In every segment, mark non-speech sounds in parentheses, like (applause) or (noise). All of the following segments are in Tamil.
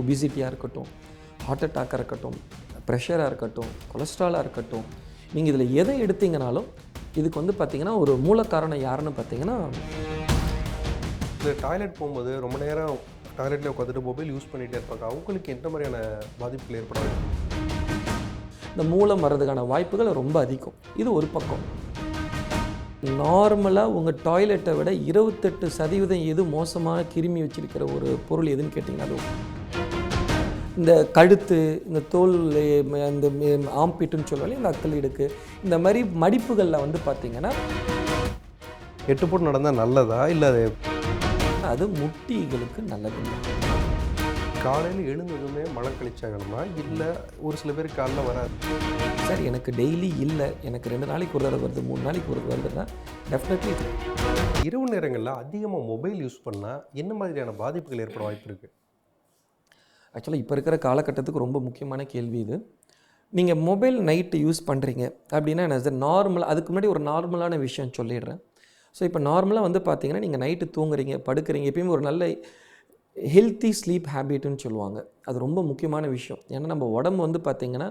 ஒபிசிட்டியாக இருக்கட்டும் ஹார்ட் அட்டாக்காக இருக்கட்டும் ப்ரெஷராக இருக்கட்டும் கொலஸ்ட்ராலாக இருக்கட்டும் நீங்கள் இதில் எதை எடுத்தீங்கனாலும் இதுக்கு வந்து பார்த்தீங்கன்னா ஒரு மூல காரணம் யாருன்னு பார்த்தீங்கன்னா இந்த டாய்லெட் போகும்போது ரொம்ப நேரம் டாய்லெட்டில் உட்காந்துட்டு மொபைல் யூஸ் பண்ணிகிட்டே இருப்பாங்க. அவங்களுக்கு எந்த மாதிரியான பாதிப்புகள் ஏற்படாது இந்த மூலம் வர்றதுக்கான வாய்ப்புகள் ரொம்ப அதிகம். இது ஒரு பக்கம். நார்மலாக உங்கள் டாய்லெட்டை விட இருபத்தெட்டு சதவீதம் எது மோசமான கிருமி வச்சிருக்கிற ஒரு பொருள் எதுன்னு கேட்டிங்கன்னா அது இந்த கழுத்து இந்த தோல் இந்த ஆம்பிட்டுன்னு சொல்லுவாங்க இந்த அக்கல் இடுக்கு இந்த மாதிரி மடிப்புகளில் வந்து பார்த்திங்கன்னா எட்டு போட்டு நடந்தால் நல்லதா? இல்லை அது அது முட்டிகளுக்கு நல்லதில்லை காலையில் எழுந்ததுமே மலம் கழிச்சாகணுமா? இல்லை ஒரு சில பேர் காலைல வராது? சார் எனக்கு டெய்லி இல்லை. எனக்கு ரெண்டு நாளைக்கு ஒரு தடவை வருது மூணு நாளைக்கு ஒரு வருதுன்னா டெஃபினெட்லி இரவு நேரங்களில் அதிகமாக மொபைல் யூஸ் பண்ணால் என்ன மாதிரியான பாதிப்புகள் ஏற்பட வாய்ப்பு இருக்குது ஆக்சுவலாக இப்போ இருக்கிற காலகட்டத்துக்கு ரொம்ப முக்கியமான கேள்வி இது. நீங்கள் மொபைல் நைட்டு யூஸ் பண்ணுறீங்க அப்படின்னா என்ன நார்மல் அதுக்கு முன்னாடி ஒரு நார்மலான விஷயம் சொல்லிடுறேன். ஸோ இப்போ நார்மலாக வந்து பார்த்தீங்கன்னா நீங்கள் நைட்டு தூங்குறீங்க படுக்கிறீங்க எப்பயுமே ஒரு நல்ல ஹெல்த்தி ஸ்லீப் ஹேபிட்னு சொல்லுவாங்க. அது ரொம்ப முக்கியமான விஷயம். ஏன்னா நம்ம உடம்பு வந்து பார்த்திங்கன்னா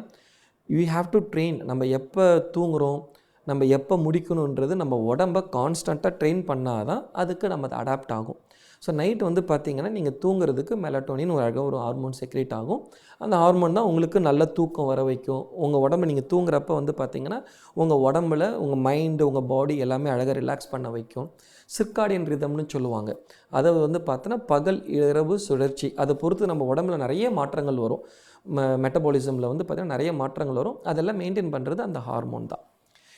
யூ ஹாவ் டு ட்ரெயின் நம்ம எப்போ தூங்குகிறோம் நம்ம எப்போ முடிக்கணுன்றது நம்ம உடம்பை கான்ஸ்டண்ட்டாக ட்ரெயின் பண்ணால் தான் அதுக்கு நம்ம அது அடாப்ட் ஆகும். ஸோ நைட்டு வந்து பார்த்தீங்கன்னா நீங்கள் தூங்குறதுக்கு மெலட்டோனின் ஒரு அழகாக ஒரு ஹார்மோன் செக்ரேட் ஆகும். அந்த ஹார்மோன் தான் உங்களுக்கு நல்ல தூக்கம் வர வைக்கும். உங்கள் உடம்பு நீங்கள் தூங்குறப்ப வந்து பார்த்தீங்கன்னா உங்கள் உடம்புல உங்கள் மைண்டு உங்கள் பாடி எல்லாமே அழகாக ரிலாக்ஸ் பண்ண வைக்கும். சிற்காடியன் ரிதம்னு சொல்லுவாங்க. அதை வந்து பார்த்தோன்னா பகல் இரவு சுழற்சி அதை பொறுத்து நம்ம உடம்புல நிறைய மாற்றங்கள் வரும். மெட்டபாலிசமில் வந்து பார்த்திங்கன்னா நிறைய மாற்றங்கள் வரும். அதெல்லாம் மெயின்டைன் பண்ணுறது அந்த ஹார்மோன் தான்.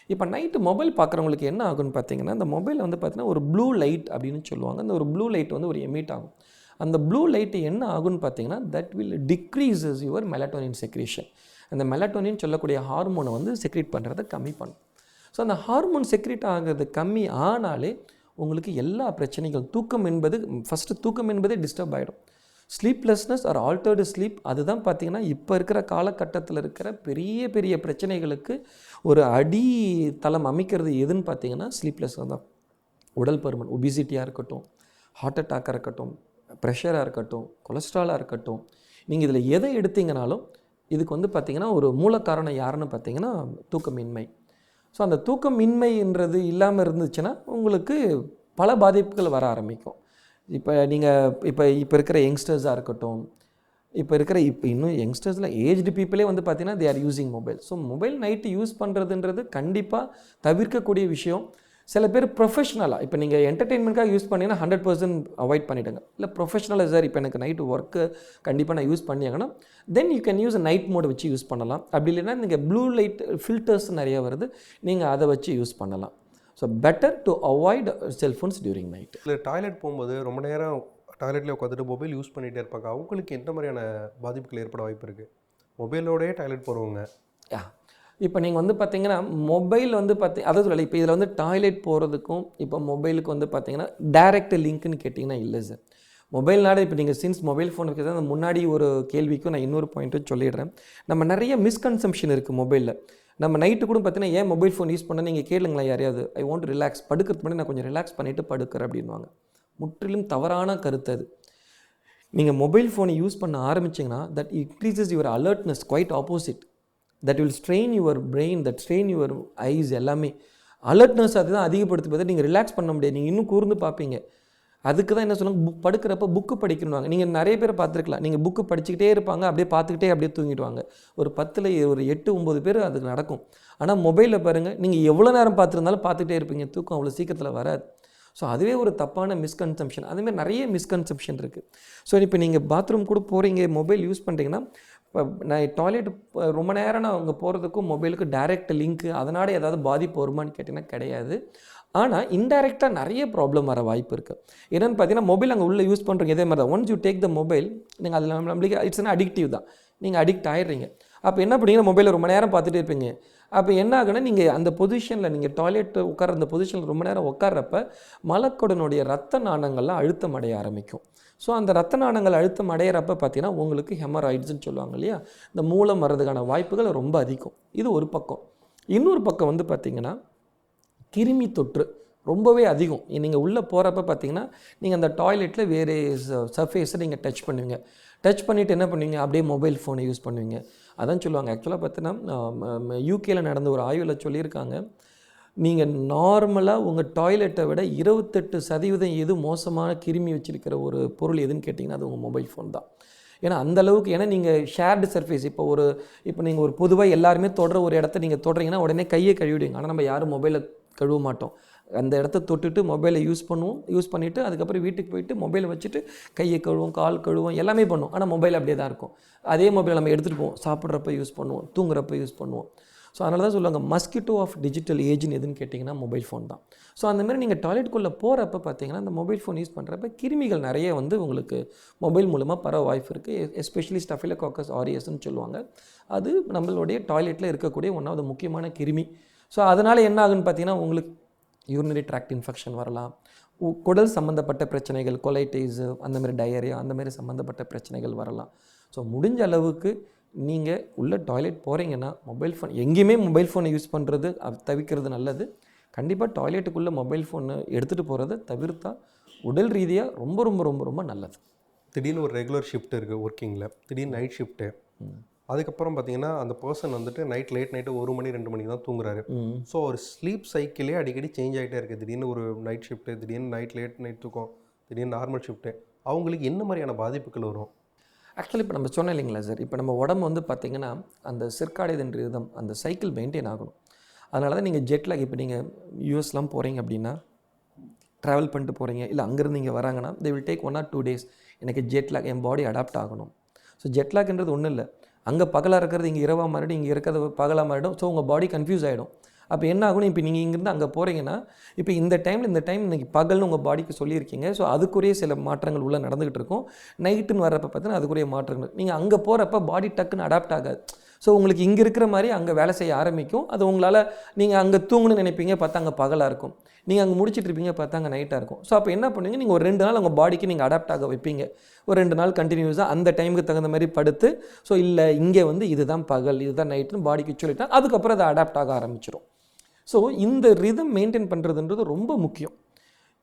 இப்போ நைட்டு மொபைல் பார்க்குறவங்களுக்கு என்ன ஆகும்னு பார்த்தீங்கன்னா இந்த மொபைல் வந்து பார்த்தீங்கன்னா ஒரு ப்ளூ லைட் அப்படின்னு சொல்லுவாங்க. அந்த ஒரு ப்ளூ லைட் வந்து ஒரு எமிட் ஆகும். அந்த ப்ளூ லைட்டு என்ன ஆகும்னு பார்த்தீங்கன்னா that will decreases your melatonin secretion அந்த மெலட்டோனின் சொல்லக்கூடிய ஹார்மோனை வந்து செக்ரேட் பண்ணுறதை கம்மி பண்ணும். ஸோ அந்த ஹார்மோன் செக்ரேட் ஆகிறது கம்மி ஆனாலே உங்களுக்கு எல்லா பிரச்சனைகள் தூக்கம் என்பது ஃபஸ்ட்டு தூக்கம் என்பதே டிஸ்டர்ப் ஆகிடும் ஸ்லீப்லெஸ்னஸ் ஆர் ஆல்டர்டு ஸ்லீப் அதுதான் பார்த்திங்கன்னா இப்போ இருக்கிற காலகட்டத்தில் இருக்கிற பெரிய பெரிய பிரச்சனைகளுக்கு ஒரு அடி தளம் அமைக்கிறது எதுன்னு பார்த்தீங்கன்னா ஸ்லீப்லெஸ் தான். உடல் பருமன் ஒபிசிட்டியாக இருக்கட்டும் ஹார்ட் அட்டாக்காக இருக்கட்டும் ப்ரெஷராக இருக்கட்டும் கொலஸ்ட்ராலாக இருக்கட்டும் நீங்கள் இதில் எதை எடுத்தீங்கனாலும் இதுக்கு வந்து பார்த்திங்கன்னா ஒரு மூல காரணம் யாருன்னு பார்த்தீங்கன்னா தூக்கமின்மை. ஸோ அந்த தூக்கமின்மைன்றது இல்லாமல் இருந்துச்சுன்னா உங்களுக்கு பல பாதிப்புகள் வர ஆரம்பிக்கும். இப்போ நீங்கள் இப்போ இப்போ இருக்கிற யங்ஸ்டர்ஸாக இருக்கட்டும் இப்போ இருக்கிற இப்போ இன்னும் யங்ஸ்டர்ஸில் ஏஜ்டு பீப்புளே வந்து பார்த்தீங்கன்னா they are using mobile so mobile night use பண்ணுறதுன்றது கண்டிப்பாக தவிர்க்கக்கூடிய விஷயம். சில பேர் ப்ரொஃபஷ்னலாக இப்போ நீங்கள் என்டர்டெயின்மெண்ட்காக யூஸ் பண்ணிங்கன்னா ஹண்ட்ரட் பர்சன்ட் அவாய்ட் பண்ணிவிடுங்க இல்லை ப்ரொஃபஷனலாக சார் இப்போ எனக்கு நைட்டு ஒர்க்கு கண்டிப்பாக நான் use பண்ணியாங்கன்னா then you can use night mode வச்சு யூஸ் பண்ணலாம். அப்படி இல்லைன்னா நீங்கள் ப்ளூ லைட் ஃபில்டர்ஸ் நிறைய வருது நீங்கள் அதை வச்சு யூஸ் பண்ணலாம். So better to avoid cellphones during night இல்லை டாய்லெட் போகும்போது ரொம்ப நேரம் டாய்லெட்டில் உட்காந்துட்டு மொபைல் யூஸ் பண்ணிகிட்டே இருப்பாங்க. அவங்களுக்கு எந்த மாதிரியான பாதிப்புகள் ஏற்பட வாய்ப்பு இருக்குது மொபைலோடயே டாய்லெட் போகிறவங்க யா. இப்போ நீங்கள் வந்து பார்த்தீங்கன்னா மொபைல் வந்து பார்த்தி அதாவது சொல்லலை. இப்போ இதில் வந்து டாய்லெட் போகிறதுக்கும் இப்போ மொபைலுக்கு வந்து பார்த்தீங்கன்னா டைரக்ட் லிங்க்னு கேட்டிங்கன்னா இல்லை சார் மொபைல்னால இப்போ நீங்கள் சின்ஸ் மொபைல் ஃபோன் இருக்குது அந்த முன்னாடி ஒரு கேள்விக்கும் நான் இன்னொரு பாயிண்ட்டும் சொல்லிடுறேன். நம்ம நிறைய மிஸ்கன்சம்ஷன் இருக்குது மொபைலில் நம்ம நைட்டு கூட பார்த்தீங்கன்னா ஏன் மொபைல் ஃபோன் யூஸ் பண்ண நீங்கள் கேளுங்களேன் யாரையாவது. ஐ வாண்ட் ரிலாக்ஸ் படுக்கிறதுக்கு முன்னாடி நான் கொஞ்சம் ரிலாக்ஸ் பண்ணிவிட்டு படுக்கிறேன் அப்படின்வாங்க முற்றிலும் தவறான கருத்து அது. நீங்கள் மொபைல் ஃபோனை யூஸ் பண்ண ஆரம்பிச்சிங்கன்னா that increases your alertness quite opposite that will strain your brain that strain your eyes எல்லாமே. அலர்ட்னஸ் அதுதான் அதிகப்படுத்தி பார்த்தா நீங்கள் ரிலாக்ஸ் பண்ண முடியாது. நீங்கள் இன்னும் கூர்ந்து பார்ப்பீங்க. அதுக்கு தான் என்ன சொல்லுவாங்க? புக் படுக்கிறப்ப புக்கு படிக்கணுவாங்க நீங்கள் நிறைய பேர் பார்த்துருக்கலாம். நீங்கள் புக்கு படிச்சுக்கிட்டே இருப்பாங்க அப்படியே பார்த்துக்கிட்டே அப்படியே தூங்கிடுவாங்க. ஒரு பத்தில் ஒரு எட்டு ஒம்பது பேர் அதுக்கு நடக்கும். ஆனால் மொபைலில் பாருங்கள் நீங்கள் எவ்வளோ நேரம் பார்த்துருந்தாலும் பார்த்துக்கிட்டே இருப்பீங்க. தூக்கம் அவ்வளோ சீக்கிரத்தில் வராது. ஸோ அதுவே ஒரு தப்பான மிஸ்கன்செப்ஷன் அதுமாதிரி நிறைய மிஸ்கன்செப்ஷன் இருக்குது ஸோ இப்போ நீங்கள் பாத்ரூம் கூட போகிறீங்க மொபைல் யூஸ் பண்ணுறீங்கன்னா இப்போ நான் டாய்லெட் ரொம்ப நேரம் நான் அங்கே போகிறதுக்கும் மொபைலுக்கும் டைரக்ட் லிங்க்கு அதனால் ஏதாவது பாதிப்பு வருமான்னு கேட்டிங்கன்னா கிடையாது. ஆனால் இன்டைரக்டாக நிறைய ப்ராப்ளம் வர வாய்ப்பு இருக்குது என்னென்னு பார்த்தீங்கன்னா மொபைல் அங்கே உள்ளே யூஸ் பண்ணுறீங்க இதே மாதிரி தான் once you take the mobile நீங்கள் அதில் நம்மளுக்கு இட்ஸ் அன் அடிக்டிவ் தான். நீங்கள் அடிக்ட் ஆயிடுறீங்க. அப்போ என்ன பண்ணீங்கன்னா மொபைலில் ரொம்ப நேரம் பார்த்துட்டே இருப்பீங்க. அப்போ என்ன ஆகுனா நீங்கள் அந்த பொசிஷனில் நீங்கள் டாய்லெட் உட்கார அந்த பொசிஷனில் ரொம்ப நேரம் உட்கார்றப்ப மலக்கொடனுடைய ரத்த நாணங்கள்லாம் அழுத்தம் அடைய ஆரம்பிக்கும். ஸோ அந்த ரத்த நாணங்கள் அழுத்தம் அடையிறப்ப பார்த்தீங்கன்னா உங்களுக்கு ஹெமராய்ட்ஸ்ன்னு சொல்லுவாங்க இல்லையா? இந்த மூலம் வர்றதுக்கான வாய்ப்புகள் ரொம்ப அதிகம். இது ஒரு பக்கம். இன்னொரு பக்கம் வந்து பார்த்திங்கன்னா கிருமி தொற்று ரொம்பவே அதிகம். நீங்கள் உள்ளே போகிறப்ப பார்த்தீங்கன்னா நீங்கள் அந்த டாய்லெட்டில் வேறு சர்ஃபேஸை நீங்கள் டச் பண்ணுவீங்க. டச் பண்ணிவிட்டு என்ன பண்ணுவீங்க? அப்படியே மொபைல் ஃபோனை யூஸ் பண்ணுவீங்க. அதான் சொல்லுவாங்க. ஆக்சுவலாக பார்த்தீங்கன்னா யூகேயில் நடந்த ஒரு ஆய்வில் சொல்லியிருக்காங்க. நீங்கள் நார்மலாக உங்கள் டாய்லெட்டை விட இருபத்தெட்டு சதவீதம் எது மோசமான கிருமி வச்சுருக்கிற ஒரு பொருள் எதுன்னு கேட்டிங்கன்னா அது உங்கள் மொபைல் ஃபோன் தான். ஏன்னா அந்த அளவுக்கு ஏன்னா நீங்கள் ஷேர்டு சர்ஃபேஸ் இப்போ ஒரு இப்போ நீங்கள் ஒரு பொதுவாக எல்லாருமே தொடர ஒரு இடத்த நீங்கள் தொடறீங்கன்னா உடனே கையை கழுவிடுவீங்க. ஆனால் நம்ம யாரும் மொபைலை கழுவ மாட்டோம் அந்த இடத்த தொட்டுட்டு மொபைலை யூஸ் பண்ணுவோம். யூஸ் பண்ணிவிட்டு அதுக்கப்புறம் வீட்டுக்கு போயிட்டு மொபைலை வச்சுட்டு கையை கழுவோம் கால் கழுவோம் எல்லாமே பண்ணுவோம். ஆனால் மொபைல் அப்படியே தான் இருக்கும். அதே மொபைல் நம்ம எடுத்துகிட்டு போவோம். சாப்பிட்றப்ப யூஸ் பண்ணுவோம். தூங்குறப்ப யூஸ் பண்ணுவோம். ஸோ அதனால தான் சொல்லுவாங்க மஸ்கிட்டோ ஆஃப் டிஜிட்டல் ஏஜ்னு எதுன்னு கேட்டிங்கன்னா மொபைல் ஃபோன் தான். ஸோ அந்தமாரி நீங்கள் டாய்லெட்குள்ளே போகிறப்ப பார்த்தீங்கன்னா அந்த மொபைல் ஃபோன் யூஸ் பண்ணுறப்ப கிருமிகள் நிறைய வந்து உங்களுக்கு மொபைல் மூலமாக பரவ வாய்ப்பு இருக்குது எஸ்பெஷலி ஸ்டஃபிலோகாக்கஸ் ஆரியஸ்ன்னு சொல்லுவாங்க. அது நம்மளுடைய டாய்லெட்டில் இருக்கக்கூடிய ஒன்றாவது முக்கியமான கிருமி. ஸோ அதனால் என்ன ஆகுன்னு பார்த்தீங்கன்னா உங்களுக்கு யூரினரி ட்ராக்ட் இன்ஃபெக்ஷன் வரலாம். குடல் சம்மந்தப்பட்ட பிரச்சனைகள் கொலைட்டிஸு அந்த மாதிரி டயரியா அந்த மாதிரி சம்மந்தப்பட்ட பிரச்சனைகள் வரலாம். ஸோ முடிஞ்ச அளவுக்கு நீங்கள் உள்ள டாய்லெட் போகிறீங்கன்னா மொபைல் ஃபோன் எங்கேயுமே மொபைல் ஃபோனை யூஸ் பண்ணுறது தவிர்க்கிறது நல்லது. கண்டிப்பாக டாய்லெட்டுக்குள்ளே மொபைல் ஃபோனை எடுத்துகிட்டு போகிறத தவிர்த்தா உடல் ரீதியாக ரொம்ப ரொம்ப ரொம்ப ரொம்ப நல்லது. திடீர்னு ஒரு ரெகுலர் ஷிஃப்ட் இருக்குது ஒர்க்கிங்கில் திடீர்னு நைட் ஷிஃப்ட்டு அதுக்கப்புறம் பார்த்தீங்கன்னா அந்த பர்சன் வந்துட்டு நைட் லேட் நைட்டு ஒரு மணி ரெண்டு மணிக்கு தான் தூங்குறாரு. ஸோ ஒரு ஸ்லீப் சைக்கிளே அடிக்கடி சேஞ்ச் ஆகிட்டே இருக்குது திடீர்னு ஒரு நைட் ஷிஃப்ட்டு திடீர்னு நைட் லேட் நைட் தூக்கம் திடீர்னு நார்மல் ஷிஃப்ட்டு அவங்களுக்கு என்ன மாதிரியான பாதிப்புகள் வரும்? ஆக்சுவலி இப்போ நம்ம சொன்னோம் இல்லைங்களா சார் இப்போ நம்ம உடம்பு வந்து பார்த்தீங்கன்னா அந்த சிற்காடையதன் ரிதம் அந்த சைக்கிள் மெயின்டைன் ஆகணும். அதனால தான் நீங்கள் ஜெட்லாக் இப்போ நீங்கள் யூஎஸ்லாம் போகிறீங்க அப்படின்னா ட்ராவல் பண்ணிட்டு போகிறீங்க இல்லை அங்கேருந்து இங்கே வராங்கன்னா they will take one or two days எனக்கு ஜெட்லாக் என் பாடி அடாப்ட் ஆகணும். ஸோ ஜெட்லாக்ன்றது ஒன்றும் இல்லை. அங்கே பகலாக இருக்கிறது இங்கே இரவாக மாறிடும் இங்கே இருக்கிறது பகலாக மாறிடும். ஸோ உங்கள் பாடி கன்ஃபியூஸ் ஆகிடும் அப்போ என்ன ஆகணும் இப்போ நீங்கள் இங்கேருந்து அங்கே போகிறீங்கன்னா இப்போ இந்த டைமில் இந்த டைம் இன்றைக்கி பகல்னு உங்கள் பாடிக்கு சொல்லியிருக்கீங்க. ஸோ அதுக்குரிய சில மாற்றங்கள் உள்ளே நடந்துகிட்டு இருக்கும். நைட்டுன்னு வர்றப்ப பார்த்தீங்கன்னா அதுக்குரிய மாற்றங்கள். நீங்கள் அங்கே போகிறப்ப பாடி டக்குன்னு அடாப்ட் ஆகாது. ஸோ உங்களுக்கு இங்கே இருக்கிற மாதிரி அங்கே வேலை செய்ய ஆரம்பிக்கும். அது உங்களால் நீங்கள் அங்கே தூங்கணும்னு நினைப்பீங்க பார்த்தா அங்கே பகலாக இருக்கும். நீங்கள் அங்கே முடிச்சிட்டு இருப்பீங்க பார்த்தா அங்கே நைட்டாக இருக்கும். ஸோ அப்போ என்ன பண்ணுவீங்க? நீங்கள் ஒரு ரெண்டு நாள் உங்கள் பாடிக்கு நீங்கள் அடாப்ட் ஆக வைப்பீங்க. ஒரு ரெண்டு நாள் கண்டினியூஸாக அந்த டைமுக்கு தகுந்த மாதிரி படுத்து ஸோ இல்லை இங்கே வந்து இதுதான் பகல் இதுதான் நைட்டுன்னு பாடிக்கு சொல்லிட்டா அதுக்கப்புறம் அதை அடாப்ட் ஆக ஆரம்பிச்சிடும் ஸோ இந்த ரிதம் மெயின்டைன் பண்ணுறதுன்றது ரொம்ப முக்கியம்.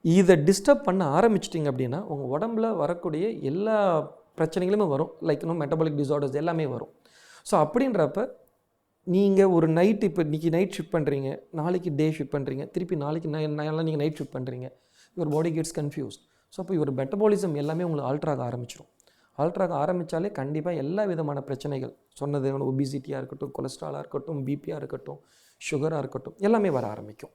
இதை டிஸ்டர்ப் பண்ண ஆரம்பிச்சிட்டிங்க அப்படின்னா உங்கள் உடம்புல வரக்கூடிய எல்லா பிரச்சனைகளுமே வரும். லைக் இன்னும் மெட்டபாலிக் டிசார்டர்ஸ் எல்லாமே வரும். ஸோ அப்படின்றப்ப நீங்கள் ஒரு நைட் இப்போ இன்றைக்கி நைட் ஷிஃப்ட் பண்ணுறீங்க நாளைக்கு டே ஷிஃப்ட் பண்ணுறீங்க திருப்பி நாளைக்கு நாளெல்லாம் நீங்கள் நைட் ஷிஃப்ட் பண்ணுறீங்க your body gets confused so அப்போ இவர் மெட்டபாலிசம் எல்லாமே உங்களுக்கு ஆல்ட்ராக ஆரம்பிச்சிடும் ஆல்ட்ராக ஆரம்பித்தாலே கண்டிப்பாக எல்லா விதமான பிரச்சனைகள் சொன்னது ஒபிசிட்டியாக இருக்கட்டும் கொலஸ்ட்ராலாக இருக்கட்டும் பிபியாக இருக்கட்டும் சுகராக இருக்கட்டும் எல்லாமே வர ஆரம்பிக்கும்.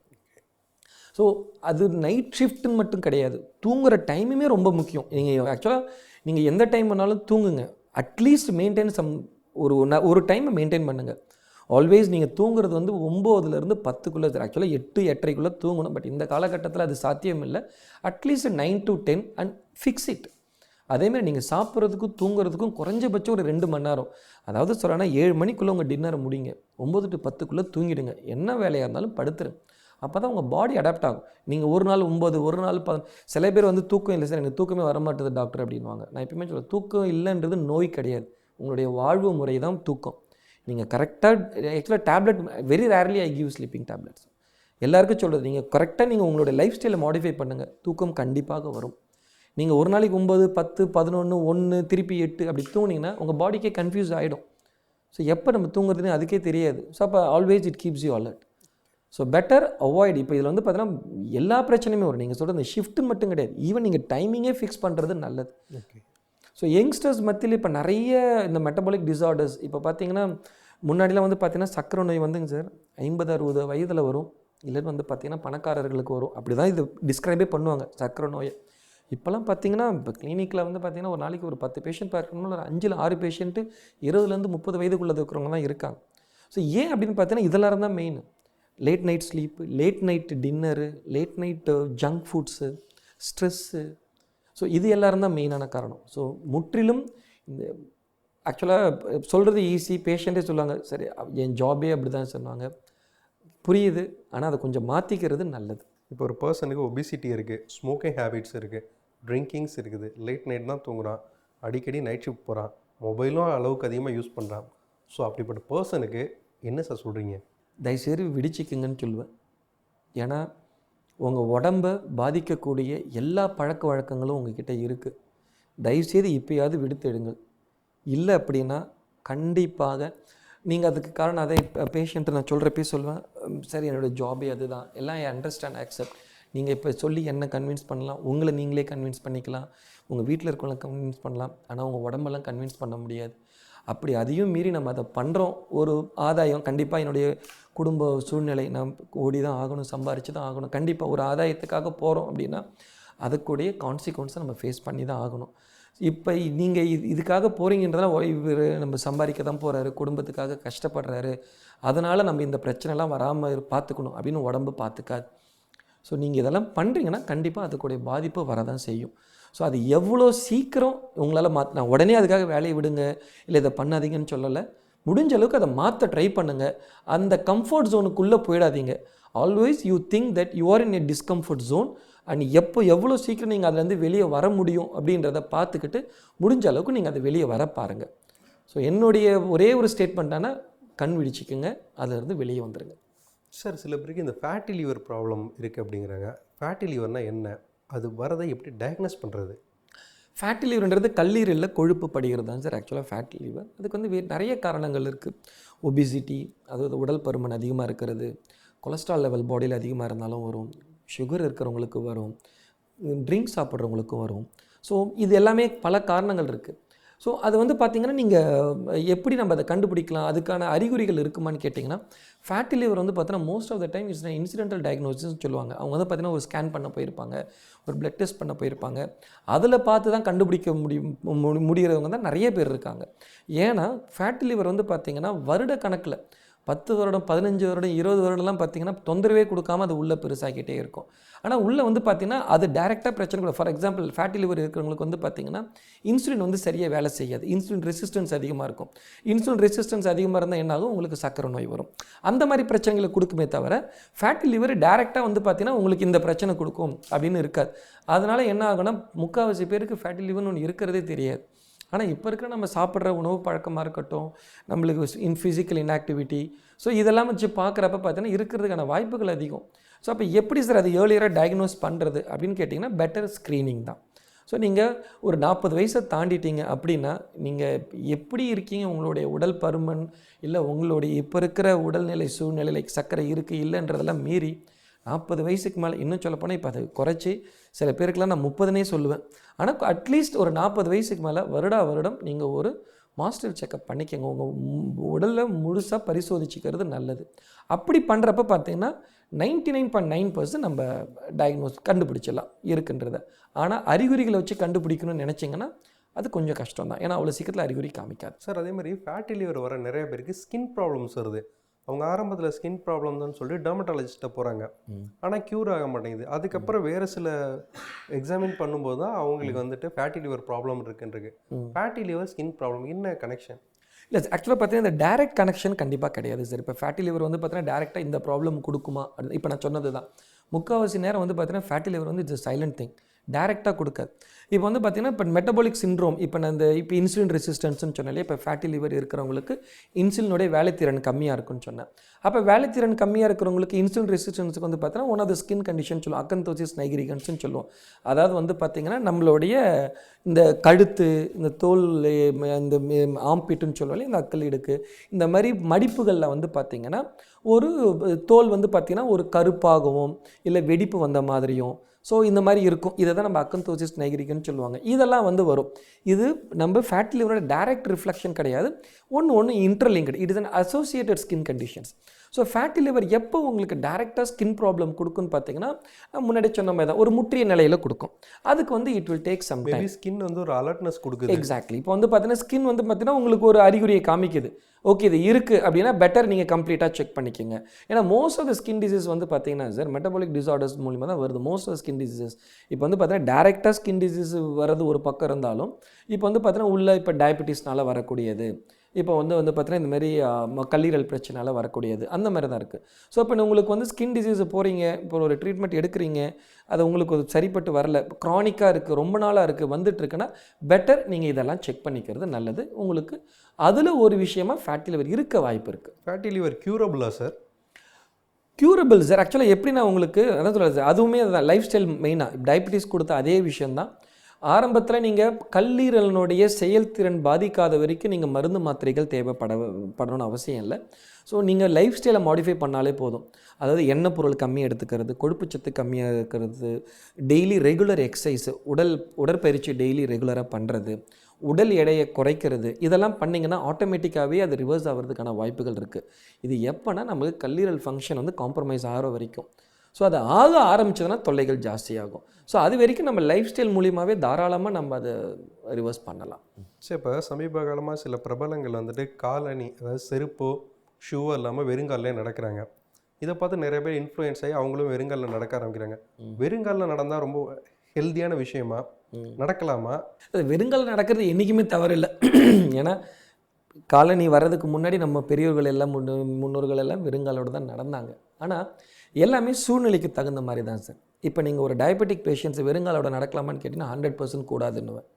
ஸோ அது நைட் ஷிஃப்ட்டுன்னு மட்டும் கிடையாது. தூங்குகிற டைமுமே ரொம்ப முக்கியம். நீங்கள் ஆக்சுவலாக நீங்கள் எந்த டைம் வேணாலும் தூங்குங்க. அட்லீஸ்ட் மெயின்டைன் சம் ஒரு ந- ஒரு டைமை மெயின்டைன் பண்ணுங்கள் ஆல்வேஸ் நீங்கள் தூங்குறது வந்து ஒம்போதுலேருந்து பத்துக்குள்ளே ஆக்சுவலாக எட்டு எட்டரைக்குள்ளே தூங்கணும். பட் இந்த காலகட்டத்தில் அது சாத்தியம் இல்லை at least nine to ten and fix it அதேமாதிரி நீங்கள் சாப்பிட்றதுக்கும் தூங்குறதுக்கும் குறைஞ்சபட்சம் ஒரு ரெண்டு மணி நேரம். அதாவது சொல்லனா ஏழு மணிக்குள்ளே உங்கள் டின்னரை முடிங்க. ஒம்பது டு பத்துக்குள்ளே தூங்கிடுங்க. என்ன வேலையாக இருந்தாலும் படுத்துருங்க. அப்போ தான் உங்கள் பாடி அடாப்ட் ஆகும். நீங்கள் ஒரு நாள் ஒம்பது ஒரு நாள் ப சில பேர் வந்து தூக்கம் இல்லை. சார் எனக்கு தூக்கமே வரமாட்டேது டாக்டர் அப்படின்வாங்க நான் எப்பயுமே சொல்கிறேன் தூக்கம் இல்லைன்றது நோய் கிடையாது. உங்களுடைய வாழ்வு முறை தான் தூக்கம் நீங்கள் கரெக்டாக ஆக்சுவலாக tablet very rarely I give sleeping tablets எல்லாருக்கும் சொல்கிறது நீங்கள் கரெக்டாக நீங்கள் உங்களுடைய லைஃப் ஸ்டைலை மாடிஃபை பண்ணுங்கள் தூக்கம் கண்டிப்பாக வரும். நீங்கள் ஒரு நாளைக்கு ஒம்பது பத்து பதினொன்று ஒன்று திருப்பி எட்டு அப்படி தூங்குனீங்கன்னா உங்கள் பாடிக்கே கன்ஃபியூஸ் ஆகிடும் ஸோ எப்போ நம்ம தூங்குறதுன்னு அதுக்கே தெரியாது. ஸோ அப்போ always it keeps you alert so better avoid இப்போ இதில் வந்து பார்த்தீங்கன்னா எல்லா பிரச்சனையுமே வரும். நீங்கள் சொல்கிற இந்த ஷிஃப்ட்டு மட்டும் கிடையாது. ஈவன் நீங்கள் டைமிங்கே ஃபிக்ஸ் பண்ணுறது நல்லது. ஸோ யங்ஸ்டர்ஸ் மத்தியில் இப்போ நிறைய இந்த மெட்டபாலிக் டிசார்டர்ஸ் இப்போ பார்த்தீங்கன்னா முன்னாடிலாம் வந்து பார்த்தீங்கன்னா சக்கரை நோய் வந்துங்க சார் ஐம்பது அறுபது வயதில் வரும். இல்லைன்னு வந்து பார்த்திங்கன்னா பணக்காரர்களுக்கு வரும். அப்படி தான் இது டிஸ்கிரைபே பண்ணுவாங்க சக்கரை நோயை. இப்போல்லாம் பார்த்தீங்கன்னா இப்போ கிளினிக்கில் வந்து பார்த்திங்கன்னா ஒரு நாளைக்கு ஒரு பத்து பேஷண்ட் பார்க்கணும்னா ஒரு அஞ்சில் ஆறு பேஷண்ட்டு இருபதுலேருந்து முப்பது வயதுக்குள்ளே இருக்கிறவங்க தான் இருக்காங்க. ஸோ ஏன் அப்படின்னு பார்த்தீங்கன்னா இதெல்லாம் தான் main late night sleep late night dinner late night junk foods stress so இது எல்லாரும் தான் மெயினான காரணம். ஸோ முற்றிலும் இந்த ஆக்சுவலாக சொல்கிறது ஈஸி பேஷண்ட்டே சொல்லுவாங்க சரி என் ஜாபே அப்படி தான் சொன்னாங்க. புரியுது ஆனால் அதை கொஞ்சம் மாற்றிக்கிறது நல்லது. இப்போ ஒரு பர்சனுக்கு ஒபிசிட்டி இருக்குது ஸ்மோக்கிங் ஹேபிட்ஸ் இருக்குது ட்ரிங்கிங்ஸ் இருக்குது லேட் நைட் தான் தூங்குறான் அடிக்கடி நைட் ஷிஃப்ட் போகிறான் மொபைலும் அளவுக்கு அதிகமாக யூஸ் பண்ணுறான் ஸோ அப்படிப்பட்ட பர்சனுக்கு என்ன சார் சொல்கிறீங்க தயவுசெய்து விடிச்சிக்குங்கன்னு சொல்லுவேன். ஏன்னா உங்கள் உடம்பை பாதிக்கக்கூடிய எல்லா பழக்க வழக்கங்களும் உங்ககிட்ட இருக்குது தயவுசெய்து இப்பயாவது விடுத்து எடுங்கள். இல்லை அப்படின்னா கண்டிப்பாக நீங்கள் அதுக்கு காரணம் அதை பேஷண்ட்டு நான் சொல்கிறப்பே சொல்லுவேன். சரி என்னோடய ஜாபே அதுதான். எல்லாம் ஐ அண்டர்ஸ்டாண்ட் அக்செப்ட் நீங்கள் இப்போ சொல்லி என்ன கன்வின்ஸ் பண்ணலாம்? உங்களை நீங்களே கன்வின்ஸ் பண்ணிக்கலாம். உங்கள் வீட்டில் இருக்கவங்களை கன்வின்ஸ் பண்ணலாம். ஆனால் உங்கள் உடம்பெல்லாம் கன்வின்ஸ் பண்ண முடியாது. அப்படி அதையும் மீறி நம்ம அதை பண்ணுறோம் ஒரு ஆதாயம் கண்டிப்பாக என்னுடைய குடும்ப சூழ்நிலை நான் ஓடி தான் ஆகணும் சம்பாரித்து தான் ஆகணும். கண்டிப்பாக ஒரு ஆதாயத்துக்காக போகிறோம் அப்படின்னா அதுக்குடைய கான்சிக்வன்ஸை நம்ம ஃபேஸ் பண்ணி தான் ஆகணும். இப்போ நீங்கள் இது இதுக்காக போகிறீங்கன்றதால இவர் நம்ம சம்பாதிக்க தான் போகிறாரு குடும்பத்துக்காக கஷ்டப்படுறாரு. அதனால் நம்ம இந்த பிரச்சனைலாம் வராமல் பார்த்துக்கணும் அப்படின்னு உடம்பு பார்த்துக்காது ஸோ நீங்கள் இதெல்லாம் பண்ணுறீங்கன்னா கண்டிப்பாக அதுக்குடைய பாதிப்பு வரதான் செய்யும். ஸோ அது எவ்வளோ சீக்கிரம் உங்களால் மாற்ற நான் உடனே அதுக்காக வேலையை விடுங்க இல்லை இதை பண்ணாதீங்கன்னு சொல்லலை. முடிஞ்ச அளவுக்கு அதை மாற்ற ட்ரை பண்ணுங்கள் அந்த கம்ஃபர்ட் ஜோனுக்குள்ளே போயிடாதீங்க. Always you think that you are in a discomfort zone and எப்போ எவ்வளோ சீக்கிரம் நீங்கள் அதுலேருந்து வெளியே வர முடியும் அப்படின்றத பார்த்துக்கிட்டு முடிஞ்ச அளவுக்கு நீங்கள் அதை வெளியே வர பாருங்கள் ஸோ என்னுடைய ஒரே ஒரு ஸ்டேட்மெண்ட்டான கண் விழிச்சிக்குங்க அதுலேருந்து வெளியே வந்துடுங்க சார் சில பேருக்கு இந்த ஃபேட்டி லிவர் ப்ராப்ளம் இருக்குது அப்படிங்கிறாங்க. ஃபேட்டி லிவர்னால் என்ன? அது வரதை எப்படி டயக்னோஸ் பண்ணுறது ஃபேட்டி லீவர்ன்றது கல்லீரலில் கொழுப்பு படுகிறது. தான் சார் ஆக்சுவலாக ஃபேட்டி லீவர் அதுக்கு வந்து நிறைய காரணங்கள் இருக்குது ஒபிசிட்டி அதாவது உடல் பருமன் அதிகமாக இருக்கிறது. கொலஸ்ட்ரால் லெவல் பாடியில் அதிகமாக இருந்தாலும் வரும். சுகர் இருக்கிறவங்களுக்கு வரும். ட்ரிங்க்ஸ் சாப்பிட்றவங்களுக்கும் வரும். ஸோ இது எல்லாமே பல காரணங்கள் இருக்குது ஸோ அது வந்து பார்த்திங்கன்னா நீங்கள் எப்படி நம்ம அதை கண்டுபிடிக்கலாம்? அதுக்கான அறிகுறிகள் இருக்குமான்னு கேட்டிங்கன்னா ஃபேட்டி லிவர் வந்து பார்த்தீங்கன்னா most of the time it's incidental டயக்னோசிஸ்னு சொல்லுவாங்க. அவங்க வந்து பார்த்தீங்கன்னா ஒரு ஸ்கேன் பண்ண போயிருப்பாங்க. ஒரு பிளட் டெஸ்ட் பண்ண போயிருப்பாங்க. அதில் பார்த்து தான் கண்டுபிடிக்க முடியும் மு- முடிகிறவங்க தான் நிறைய பேர் இருக்காங்க. ஏன்னா ஃபேட்டி லிவர் வந்து பார்த்திங்கன்னா வருட கணக்கில் பத்து வருடம் பதினஞ்சு வருடம் இருபது வருடம்லாம் பார்த்திங்கன்னா தொந்தரவே கொடுக்காம அது உள்ளே பெருசாகிட்டே இருக்கும். ஆனால் உள்ளே வந்து பார்த்தீங்கன்னா அது டேரெக்டாக பிரச்சனை கூட. ஃபார் எக்ஸாம்பிள் ஃபேட்டி லிவர் இருக்கிறவங்களுக்கு வந்து பார்த்தீங்கன்னா இன்சுலின் வந்து சரியாக வேலை செய்யாது. இன்சுலின் ரெசிஸ்டன்ஸ் அதிகமாக இருக்கும். இன்சுலின் ரெசிஸ்டன்ஸ் அதிகமாக இருந்தால் என்னாகும் உங்களுக்கு சக்கரை நோய் வரும். அந்த மாதிரி பிரச்சனைகளை கொடுக்குமே தவிர ஃபேட்டி லிவர் டேரெக்டாக வந்து பார்த்தீங்கன்னா உங்களுக்கு இந்த பிரச்சனை கொடுக்கும் அப்படின்னு இருக்காது. அதனால் என்ன ஆகும்னா முக்கால்வாசி பேருக்கு ஃபேட்டி லிவர்னு ஒன்று இருக்கிறதே தெரியாது. ஆனால் இப்போ இருக்கிற நம்ம சாப்பிட்ற உணவு பழக்கமாக இருக்கட்டும் நம்மளுக்கு இன் ஃபிசிக்கல் இன்ஆக்டிவிட்டி ஸோ இதெல்லாம் வச்சு பார்க்குறப்ப பார்த்தீங்கன்னா இருக்கிறதுக்கான வாய்ப்புகள் அதிகம். ஸோ அப்போ எப்படி சார் அது ஏர்லியராக டயக்னோஸ் பண்ணுறது அப்படின்னு கேட்டிங்கன்னா பெட்டர் ஸ்க்ரீனிங் தான். ஸோ நீங்கள் ஒரு நாற்பது வயசை தாண்டிட்டீங்க அப்படின்னா நீங்கள் எப்படி இருக்கீங்க? உங்களுடைய உடல் பருமன் இல்லை உங்களுடைய இப்போ இருக்கிற உடல்நிலை சூழ்நிலை like சர்க்கரை இருக்குது இல்லைன்றதெல்லாம் மீறி நாற்பது வயசுக்கு மேலே இன்னும் சொல்லப்போனால் இப்போ அதை குறைச்சி சில பேருக்கெலாம் நான் முப்பதுனே சொல்லுவேன். ஆனால் அட்லீஸ்ட் ஒரு நாற்பது வயசுக்கு மேலே வருடா வருடம் நீங்கள் ஒரு மாஸ்டர் செக்கப் பண்ணிக்கங்க. உங்கள் உடலில் முழுசாக பரிசோதிச்சுக்கிறது நல்லது. அப்படி பண்ணுறப்ப பார்த்தீங்கன்னா ninety nine point nine percent நம்ம டயக்னோஸ் கண்டுபிடிச்சிடலாம் இருக்குன்றத. ஆனால் அறிகுறிகளை வச்சு கண்டுபிடிக்கணும்னு நினச்சிங்கன்னா அது கொஞ்சம் கஷ்டம் தான் ஏன்னா அவ்வளோ சீக்கிரத்தில் அறிகுறி காமிக்காது. சார் அதே மாதிரி ஃபேட்டி லிவர் வர நிறைய பேருக்கு ஸ்கின் ப்ராப்ளம்ஸ் வருது. அவங்க ஆரம்பத்தில் ஸ்கின் ப்ராப்ளம் தான் சொல்லி டெர்மட்டாலஜிஸ்ட்டை போகிறாங்க ஆனால் க்யூர் ஆக மாட்டேங்குது. அதுக்கப்புறம் வேறு சில எக்ஸாமின் பண்ணும்போது தான் அவங்களுக்கு வந்துட்டு ஃபேட்டி லிவர் ப்ராப்ளம் இருக்குன்றது. ஃபேட்டி லிவர் ஸ்கின் ப்ராப்ளம் என்ன கனெக்ஷன் இல்லை ஆக்சுவலாக பார்த்தீங்கன்னா இந்த டைரக்ட் கனெக்ஷன் கண்டிப்பாக கிடையாது சார் இப்போ ஃபேட்டி லிவர் வந்து பார்த்தீங்கன்னா டேரெக்டாக இந்த ப்ராப்ளம் கொடுக்குமா? இப்போ நான் சொன்னது தான் முக்கால்வாசி நேரம் வந்து பார்த்தீங்கன்னா ஃபேட்டி லிவர் வந்து இட்ஸ் சைலண்ட் திங் டேரெக்டாக கொடுக்காது இப்போ வந்து பார்த்திங்கன்னா இப்போ மெட்டபாலிக் சிண்ட்ரோம் இப்போ நான் இந்த இப்போ இன்சுலின் ரெசிஸ்டன்ஸ்னு சொன்னாலே இப்போ ஃபேட்டி லிவர் இருக்கிறவங்களுக்கு இன்சுலினுடைய வேலைத்திறன் கம்மியாக இருக்குன்னு சொன்னேன். அப்போ வேலைத்திறன் கம்மியாக இருக்கிறவங்களுக்கு இன்சுலின் ரெசிஸ்டன்ஸுக்கு வந்து பார்த்தீங்கன்னா one of the skin condition சொல்லுவோம். அக்கந்தோசிஸ் நைகிரிகன்ஸ்னு சொல்லுவோம். அதாவது வந்து பார்த்திங்கன்னா நம்மளுடைய இந்த கழுத்து இந்த தோல் இந்த ஆம்பிட்டுன்னு சொல்லுவாங்க இந்த அக்கல் இடுக்கு இந்த மாதிரி மடிப்புகளில் வந்து பார்த்தீங்கன்னா ஒரு தோல் வந்து பார்த்திங்கன்னா ஒரு கருப்பாகவும் இல்லை வெடிப்பு வந்த மாதிரியும் ஸோ இந்த மாதிரி இருக்கும். இதை தான் நம்ம அக்கந்தோசிஸ் நைகிரிக்குன்னு சொல்லுவாங்க. இதெல்லாம் வந்து வரும். இது நம்ம ஃபேட் லிவரோட டைரக்ட் ரிஃப்ளெக்ஷன் கிடையாது. ஒன்று ஒன்று interlinked it is an associated skin conditions so fatty liver எப்போ உங்களுக்கு டேரெக்டாக ஸ்கின் ப்ராப்ளம் கொடுக்குன்னு பார்த்தீங்கன்னா முன்னாடி சொன்ன மாதிரி தான் ஒரு முற்றிய நிலையில் கொடுக்கும். அதுக்கு வந்து it will take some time skin வந்து ஒரு அலர்ட்னஸ் கொடுக்குது. எக்ஸாக்ட்லி இப்போ வந்து பார்த்தீங்கன்னா ஸ்கின் வந்து பார்த்தீங்கன்னா உங்களுக்கு ஒரு அறிகுறியை காமிக்குது. ஓகே இது இருக்குது அப்படின்னா பெட்டர் நீங்கள் கம்ப்ளீட்டாக செக் பண்ணிக்கோங்க. ஏன்னா most of the skin disease வந்து பார்த்தீங்கன்னா சார் மெட்டபாலிக் டிசார்டர்ஸ் மூலிமா தான் வருது. மோஸ்ட் ஆஃப் ஸ்கின் டிசீசஸ் இப்போ வந்து பார்த்தீங்கன்னா டேரெக்டாக ஸ்கின் டிசீஸ் வரது ஒரு பக்கம் இருந்தாலும் இப்போ வந்து பார்த்தீங்கன்னா உள்ள இப்போ டயபெட்டிஸ்னால வரக்கூடியது. இப்போ வந்து வந்து பார்த்தீங்கன்னா இந்த மாதிரி ஆ, ம- கல்லீரல் பிரச்சனால வரக்கூடியது. அந்த மாதிரி தான் இருக்குது ஸோ இப்போ உங்களுக்கு வந்து ஸ்கின் டிசீஸ் போகிறீங்க இப்போ ஒரு ட்ரீட்மெண்ட் எடுக்கிறீங்க அது உங்களுக்கு சரிப்பட்டு வரல க்ரானிக்காக இருக்குது ரொம்ப நாளாக இருக்குது வந்துட்டுருக்குன்னா பெட்டர் நீங்கள் இதெல்லாம் செக் பண்ணிக்கிறது நல்லது. உங்களுக்கு அதில் ஒரு விஷயமா ஃபேட்டி லிவர் இருக்க வாய்ப்பு இருக்குது ஃபேட்டி லிவர் க்யூரபிளா சார் க்யூரபிள் சார் ஆக்சுவலாக எப்படி நான் உங்களுக்கு அதான் சொல்கிறது அதுவுமே அதுதான் லைஃப் ஸ்டைல் மெயினாக டயபிட்டிஸ் கொடுத்த அதே விஷயந்தான் ஆரம்பத்தில் நீங்கள் கல்லீரலினுடைய செயல்திறன் பாதிக்காத வரைக்கும் நீங்கள் மருந்து மாத்திரைகள் தேவைப்பட படணும்னு அவசியம் இல்லை. ஸோ நீங்கள் லைஃப் ஸ்டைலை மாடிஃபை பண்ணாலே போதும். அதாவது எண்ணெய் பொருள் கம்மியாக எடுத்துக்கிறது கொழுப்புச்சத்து கம்மியாக இருக்கிறது டெய்லி ரெகுலர் எக்ஸசைஸ் உடல் உடற்பயிற்சி டெய்லி ரெகுலராக பண்ணுறது உடல் எடையை குறைக்கிறது இதெல்லாம் பண்ணிங்கன்னா ஆட்டோமேட்டிக்காகவே அது ரிவர்ஸ் ஆகிறதுக்கான வாய்ப்புகள் இருக்குது இது எப்போனா நமக்கு கல்லீரல் ஃபங்க்ஷன் வந்து காம்ப்ரமைஸ் ஆகிற வரைக்கும். ஸோ அது ஆக ஆரம்பிச்சதுன்னா தொல்லைகள் ஜாஸ்தியாகும். ஸோ அது வரைக்கும் நம்ம லைஃப் ஸ்டைல் மூலியமாகவே தாராளமாக நம்ம அதை ரிவர்ஸ் பண்ணலாம். சரி இப்போ சமீப காலமாக சில பிரபலங்கள் வந்துட்டு காலணி அதாவது செருப்போ ஷூவோ இல்லாமல் வெறுங்காலே நடக்கிறாங்க. இதை பார்த்து நிறைய பேர் இன்ஃப்ளூயன்ஸ் ஆகி அவங்களும் வெறுங்காலில் நடக்க ஆரம்பிக்கிறாங்க. வெறுங்காலில் நடந்தால் ரொம்ப ஹெல்த்தியான விஷயமா? நடக்கலாமா? அது வெறுங்கால நடக்கிறது என்றைக்குமே தவறு இல்லை (clears throat) ஏன்னா காலனி வர்றதுக்கு முன்னாடி நம்ம பெரியவர்கள் எல்லாம் முன்னோ முன்னோர்கள் எல்லாம் வெறுங்காலோட தான் நடந்தாங்க. ஆனால் எல்லாமே சூழ்நிலைக்கு தகுந்த மாதிரி தான் சார் இப்போ நீங்கள் ஒரு டயபெட்டிக் பேஷண்ட்ஸ் வெறுங்காலோட நடக்கலாமான்னு கேட்டிங்கன்னா ஹண்ட்ரட் பர்சன்ட் கூடாதுன்னுவேன்.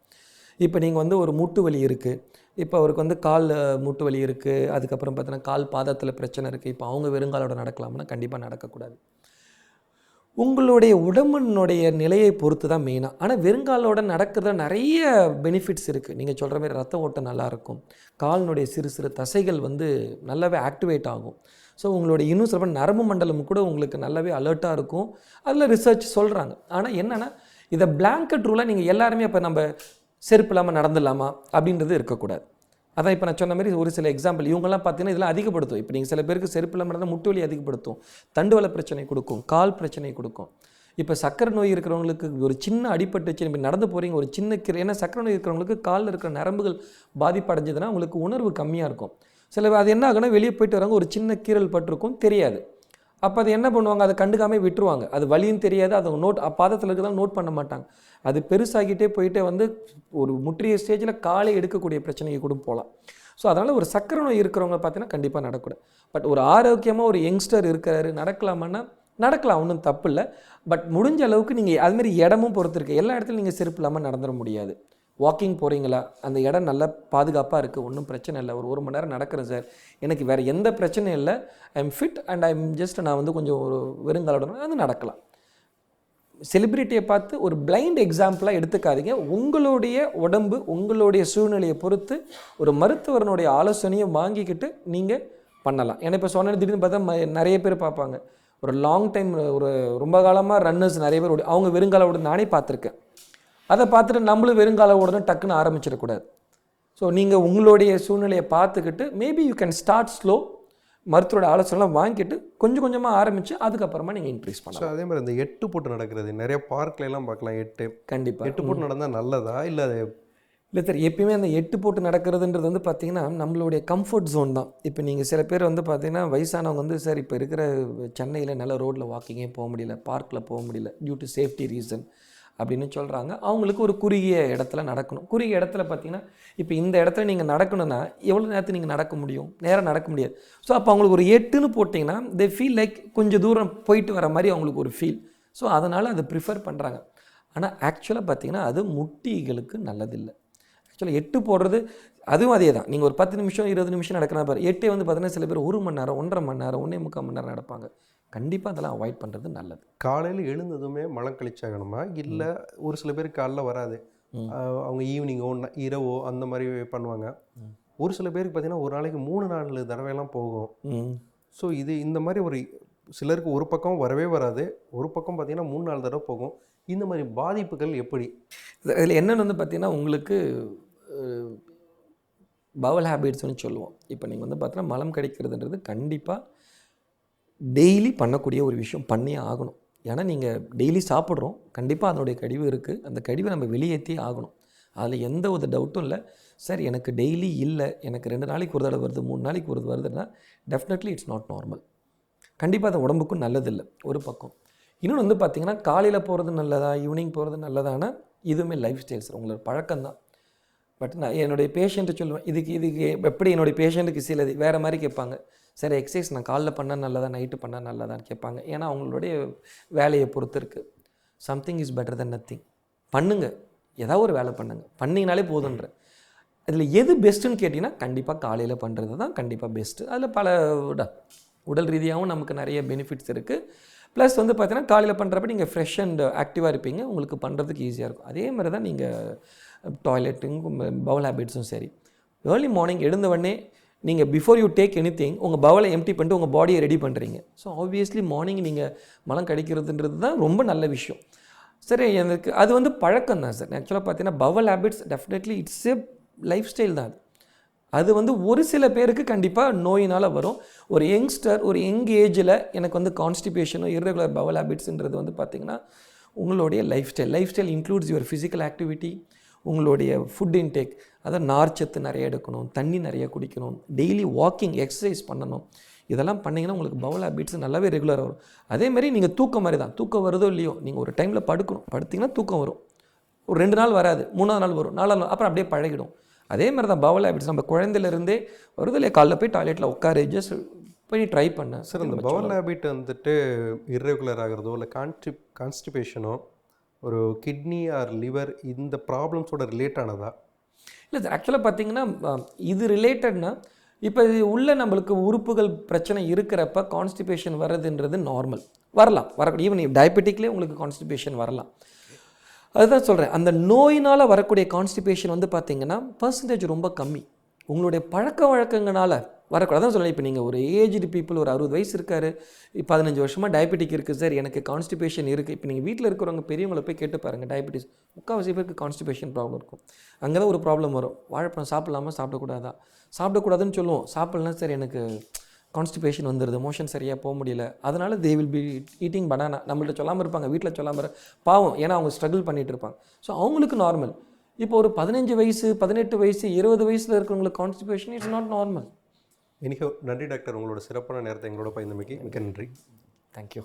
இப்போ நீங்கள் வந்து ஒரு மூட்டு வலி இருக்குது இப்போ அவருக்கு வந்து கால் மூட்டு வலி இருக்குது அதுக்கப்புறம் பார்த்தீங்கன்னா கால் பாதத்தில் பிரச்சனை இருக்குது இப்போ அவங்க வெறுங்காலோட நடக்கலாம்னா கண்டிப்பாக நடக்கக்கூடாது. உங்களுடைய உடம்பினுடைய நிலையை பொறுத்து தான் மெயினாக ஆனால் வெறுங்காலோட நடக்கிறத நிறைய பெனிஃபிட்ஸ் இருக்குது நீங்கள் சொல்கிற மாதிரி ரத்த ஓட்டம் நல்லாயிருக்கும் காலினுடைய சிறு சிறு தசைகள் வந்து நல்லாவே ஆக்டிவேட் ஆகும். ஸோ உங்களுடைய இன்னும் சொல்ல நரம்பு மண்டலம் கூட உங்களுக்கு நல்லாவே அலர்ட்டாக இருக்கும். அதில் ரிசர்ச் சொல்கிறாங்க ஆனால் என்னென்னா இதை பிளாங்கட் ரூலாக நீங்கள் எல்லாருமே இப்போ நம்ம செருப்பு இல்லாமல் நடந்துடலாமா? அப்படின்றது இருக்கக்கூடாது. அதான் இப்போ நான் சொன்ன மாதிரி ஒரு சில எக்ஸாம்பிள் இவங்கெல்லாம் பார்த்தீங்கன்னா இதெல்லாம் அதிகப்படுத்தும். இப்போ நீங்கள் சில பேருக்கு செருப்பு இல்லாமல் இருந்தால் முட்டு வலி அதிகப்படுத்தும். தண்டுவல பிரச்சனை கொடுக்கும். கால் பிரச்சனை கொடுக்கும். இப்போ சக்கரை நோய் இருக்கிறவங்களுக்கு ஒரு சின்ன அடிபட்டுச்சு இப்போ நடந்து போகிறீங்க ஒரு சின்ன கிரை ஏன்னா சக்கரை நோய் இருக்கிறவங்களுக்கு காலில் இருக்கிற நரம்புகள் பாதிப்படைஞ்சதுன்னா உங்களுக்கு உணர்வு கம்மியாக இருக்கும். சில பேர் அது என்ன ஆகுனா வெளியே போயிட்டு வராங்க ஒரு சின்ன கீறல் பட்டிருக்கும் தெரியாது. அப்போ அது என்ன பண்ணுவாங்க? அதை கண்டுக்காமல் விட்டுருவாங்க. அது வழியும் தெரியாது. அதை நோட் பாதத்தில் இருக்கிறதால நோட் பண்ண மாட்டாங்க. அது பெருசாகிட்டே போயிட்டே வந்து ஒரு முற்றிய ஸ்டேஜில் காலை எடுக்கக்கூடிய பிரச்சனைக்கு கூட போகலாம். ஸோ அதனால் ஒரு சக்கரை நோய் இருக்கிறவங்க பார்த்தீங்கன்னா கண்டிப்பாக நடக்கூடாது. பட் ஒரு ஆரோக்கியமாக ஒரு யங்ஸ்டர் இருக்கிறாரு நடக்கலாமான்னா நடக்கலாம். ஒன்றும் தப்பு இல்லை. பட் முடிஞ்ச அளவுக்கு நீங்கள் அதுமாரி இடமும் பொறுத்திருக்கு. எல்லா இடத்துலையும் நீங்கள் செருப்பு இல்லாமல் நடந்துட முடியாது. வாக்கிங் போகிறீங்களா அந்த இடம் நல்லா பாதுகாப்பாக இருக்குது ஒன்றும் பிரச்சனை இல்லை. ஒரு ஒரு மணி நேரம் நடக்கிறேன் சார். எனக்கு வேறு எந்த பிரச்சனையும் இல்லை. I am fit and I am just நான் வந்து கொஞ்சம் ஒரு வெறுங்காலோட அது நடக்கலாம். செலிபிரிட்டியை பார்த்து ஒரு பிளைண்ட் எக்ஸாம்பிளாக எடுத்துக்காதீங்க. உங்களுடைய உடம்பு உங்களுடைய சூழ்நிலையை பொறுத்து ஒரு மருத்துவரனுடைய ஆலோசனையை வாங்கிக்கிட்டு நீங்கள் பண்ணலாம். ஏன்னா இப்போ சொன்ன திடீர்னு பார்த்தா ம- நிறைய பேர் பார்ப்பாங்க. ஒரு லாங் டைம் ஒரு ரொம்ப காலமாக ரன்னர்ஸ் நிறைய பேர் அவங்க வெறுங்கால நானே பார்த்துருக்கேன். அதை பார்த்துட்டு நம்மளும் வெறுங்கால ஓடணும் டக்குன்னு ஆரம்பிச்சிடக்கூடாது. ஸோ நீங்கள் உங்களுடைய சூழ்நிலையை பார்த்துக்கிட்டு maybe you can start slow மருத்துவரோட ஆலோசனைலாம் வாங்கிட்டு கொஞ்சம் கொஞ்சமாக ஆரம்பித்து அதுக்கப்புறமா நீங்கள் இன்க்ரீஸ் பண்ணலாம். அதே மாதிரி இந்த எட்டு போட்டு நடக்கிறது நிறைய பார்க்ல எல்லாம் பார்க்கலாம் எட்டு. கண்டிப்பாக எட்டு போட்டு நடந்தால் நல்லதா? இல்லை அது இல்லை சார் எப்பயுமே அந்த எட்டு போட்டு நடக்கிறதுன்றது வந்து பார்த்தீங்கன்னா நம்மளுடைய கம்ஃபர்ட் ஜோன் தான். இப்போ நீங்கள் சில பேர் வந்து பார்த்தீங்கன்னா வயசானவங்க வந்து சார் இப்போ இருக்கிற சென்னையில் நல்ல ரோட்டில் வாக்கிங்கே போக முடியல பார்க்கில் போக முடியல டியூ டு சேஃப்டி ரீசன் அப்படின்னு சொல்கிறாங்க அவங்களுக்கு ஒரு குறுகிய இடத்துல நடக்கணும். குறுகிய இடத்துல பார்த்தீங்கன்னா இப்போ இந்த இடத்துல நீங்கள் நடக்கணும்னா எவ்வளோ நேரத்தில் நீங்கள் நடக்க முடியும்? நேரம் நடக்க முடியாது. ஸோ அப்போ அவங்களுக்கு ஒரு எட்டுன்னு போட்டிங்கன்னா தே ஃபீல் லைக் கொஞ்சம் தூரம் போயிட்டு வர மாதிரி அவங்களுக்கு ஒரு ஃபீல் ஸோ அதனால் அதை ப்ரிஃபர் பண்ணுறாங்க ஆனால் ஆக்சுவலாக பார்த்தீங்கன்னா அது முட்டிகளுக்கு நல்லதில்லை. ஆக்சுவலாக எட்டு போடுறது அதுவும் அதே தான் நீங்கள் ஒரு பத்து நிமிஷம் இருபது நிமிஷம் நடக்கிற பாரு எட்டே வந்து பார்த்தீங்கன்னா சில பேர் ஒரு மணி நேரம் ஒன்றரை மணி நேரம் ஒன்றே முக்கால் மணி நேரம் நடப்பாங்க. கண்டிப்பாக அதெல்லாம் அவாய்ட் பண்ணுறது நல்லது. காலையில் எழுந்ததுமே மலம் கழிச்சாகணுமா? இல்லை ஒரு சில பேர் காலைல வராது. அவங்க ஈவினிங்கோ இரவோ அந்த மாதிரி பண்ணுவாங்க. ஒரு சில பேருக்கு பார்த்தீங்கன்னா ஒரு நாளைக்கு மூணு நாலு தடவையெல்லாம் போகும். ஸோ இது இந்த மாதிரி ஒரு சிலருக்கு ஒரு பக்கம் வரவே வராது. ஒரு பக்கம் பார்த்தீங்கன்னா மூணு நாலு தடவை போகும். இந்த மாதிரி பாதிப்புகள் எப்படி? இதில் என்னென்னு வந்து பார்த்தீங்கன்னா உங்களுக்கு பவல் ஹேபிட்ஸ்னு சொல்லுவோம். இப்போ நீங்கள் வந்து பார்த்தீங்கன்னா மலம் கிடைக்கிறதுன்றது கண்டிப்பாக டெய்லி பண்ணக்கூடிய ஒரு விஷயம் பண்ணியே ஆகணும். ஏன்னா நீங்கள் டெய்லி சாப்பிட்றோம். கண்டிப்பாக அதனுடைய கழிவு இருக்குது அந்த கழிவை நம்ம வெளியேற்றியே ஆகணும். அதில் எந்த ஒரு டவுட்டும் இல்லை. சார் எனக்கு டெய்லி இல்லை. எனக்கு ரெண்டு நாளைக்கு ஒரு தடவை வருது மூணு நாளைக்கு ஒரு வருதுன்னா டெஃபினெட்லி இட்ஸ் நாட் நார்மல் கண்டிப்பாக அது உடம்புக்கும் நல்லதில்லை. ஒரு பக்கம். இன்னொன்று வந்து பார்த்திங்கன்னா காலையில் போகிறது நல்லதா ஈவினிங் போகிறது நல்லதானா இதுவுமே லைஃப் ஸ்டைல் சார். உங்களோட பழக்கம் தான் பட் நான் என்னுடைய பேஷண்ட்டை சொல்லுவேன் இதுக்கு இதுக்கு எப்படி என்னுடைய பேஷண்ட்டுக்கு சிலது? வேறு மாதிரி கேட்பாங்க. சரி எக்ஸசைஸ் நான் காலைல பண்ணால் நல்லதா நைட்டு பண்ணால் நல்லதான்னு கேட்பாங்க. ஏன்னா அவங்களுடைய வேலையை பொறுத்து இருக்குது something is better than nothing பண்ணுங்கள் ஏதாவது ஒரு வேலை பண்ணுங்க. பண்ணிங்கனாலே போதுன்ற. இதில் எது பெஸ்ட்டுன்னு கேட்டிங்கன்னா கண்டிப்பாக காலையில் பண்ணுறது தான் கண்டிப்பாக பெஸ்ட்டு அதில் பல உடல் ரீதியாகவும் நமக்கு நிறைய பெனிஃபிட்ஸ் இருக்குது ப்ளஸ் வந்து பார்த்தீங்கன்னா காலையில் பண்ணுறப்ப நீங்கள் ஃப்ரெஷ் அண்ட் ஆக்டிவாக இருப்பீங்க. உங்களுக்கு பண்ணுறதுக்கு ஈஸியாக இருக்கும். அதே மாதிரி தான் நீங்கள் டாய்லெட்டுங்கும் பவுல் ஹேபிட்ஸும் சரி. ஏர்லி மார்னிங் எழுந்தவொடனே நீங்கள் before you take anything உங்கள் பவலை எம்டி பண்ணிட்டு உங்கள் பாடியை ரெடி பண்ணுறீங்க ஸோ ஆப்வியஸ்லி மார்னிங் நீங்கள் மலம் கடிக்கிறதுன்றது தான் ரொம்ப நல்ல விஷயம். சரி எனக்கு அது வந்து பழக்கம் தான் சார். ஆக்சுவலாக பார்த்தீங்கன்னா bowel habits definitely it's a lifestyle தான் அது. அது வந்து ஒரு சில பேருக்கு கண்டிப்பாக நோயினால் வரும். ஒரு யங்ஸ்டர் ஒரு யங் ஏஜில் எனக்கு வந்து கான்ஸ்டிபேஷனோ irregular பவல் ஹேபிட்ஸுன்றது வந்து பார்த்திங்கன்னா உங்களுடைய lifestyle lifestyle includes your physical activity உங்களுடைய ஃபுட் இன்டேக் அதாவது நார்ச்சத்து நிறைய எடுக்கணும் தண்ணி நிறைய குடிக்கணும் டெய்லி வாக்கிங் எக்ஸசைஸ் பண்ணணும். இதெல்லாம் பண்ணிங்கன்னா உங்களுக்கு பவல் ஹேபிட்ஸ் நல்லாவே ரெகுலராக வரும். அதேமாதிரி நீங்கள் தூக்கம் மாதிரி தான் தூக்கம் வருதோ இல்லையோ நீங்கள் ஒரு டைமில் படுக்கணும். படுத்திங்கன்னா தூக்கம் வரும். ஒரு ரெண்டு நாள் வராது. மூணாவது நாள் வரும். நாலாவது நாள் அப்புறம் அப்படியே பழகிடும். அதே மாதிரி தான் பவல் ஹேபிட்ஸ் நம்ம குழந்தையிலேருந்தே வருது இல்லையா காலைல போய் டாய்லெட்டில் உட்காரு ஜஸ்ட் போய் ட்ரை பண்ண. சார் இந்த பவல் ஹேபிட் வந்துட்டு இர்ரெகுலர் ஆகிறதோ இல்லை கான்ஸ்டி கான்ஸ்டிபேஷனோ ஒரு கிட்னி ஆர் லிவர் இந்த ப்ராப்ளம்ஸோட ரிலேட் ஆனதா? இல்லை சார் ஆக்சுவலாக பார்த்தீங்கன்னா இது ரிலேட்டட்னா இப்போ இது உள்ள நம்மளுக்கு உறுப்புகள் பிரச்சனை இருக்கிறப்ப கான்ஸ்டிபேஷன் வர்றதுன்றது நார்மல் வரலாம் வரக்கூடிய ஈவன் டயபெட்டிக்லேயே உங்களுக்கு கான்ஸ்டிபேஷன் வரலாம். அதுதான் சொல்கிறேன் அந்த நோயினால் வரக்கூடிய கான்ஸ்டிபேஷன் வந்து பார்த்திங்கன்னா பர்சன்டேஜ் ரொம்ப கம்மி. உங்களுடைய பழக்க வழக்கங்களால் வரக்கூடாது. அதான் சொல்கிறேன் இப்போ நீங்கள் ஒரு ஏஜ்டு பீப்புள் ஒரு அறுபது வயசு இருக்காரு இப்போ பதினஞ்சு வருஷமாக டயபெட்டிக் இருக்குது சார் எனக்கு கான்ஸ்டிபேஷன் இருக்குது இப்போ நீங்கள் வீட்டில் இருக்கிறவங்க பெரியவங்களை போய் கேட்டு பாருங்கள் டயபெட்டிஸ் முக்கால்வாசி பேருக்கு கான்ஸ்டிபேஷன் ப்ராப்ளம் இருக்கும். அங்கே தான் ஒரு ப்ராப்ளம் வரும். வாழைப்பழம் சாப்பிடலாமா? சாப்பிடக்கூடாதா? சாப்பிடக்கூடாதுன்னு சொல்லுவோம். சாப்பிட்லாம் சார் எனக்கு கான்ஸ்டிபேஷன் வந்துடுது மோஷன் சரியாக போக முடியல. அதனால் they will be eating banana நம்மள்ட்ட சொல்லாமல் இருப்பாங்க வீட்டில் சொல்லாமல் பாவம் ஏன்னா அவங்க ஸ்ட்ரகிள் பண்ணிட்டு இருப்பாங்க. ஸோ அவங்களுக்கு நார்மல் இப்போ ஒரு பதினஞ்சு வயசு பதினெட்டு வயசு இருபது வயசில் இருக்கிறவங்களுக்கு constipation it's not normal anyhow நன்றி டாக்டர். உங்களோட சிறப்பான நேரத்தை எங்களோட பயந்தமைக்கு மிக்க நன்றி. தேங்க்யூ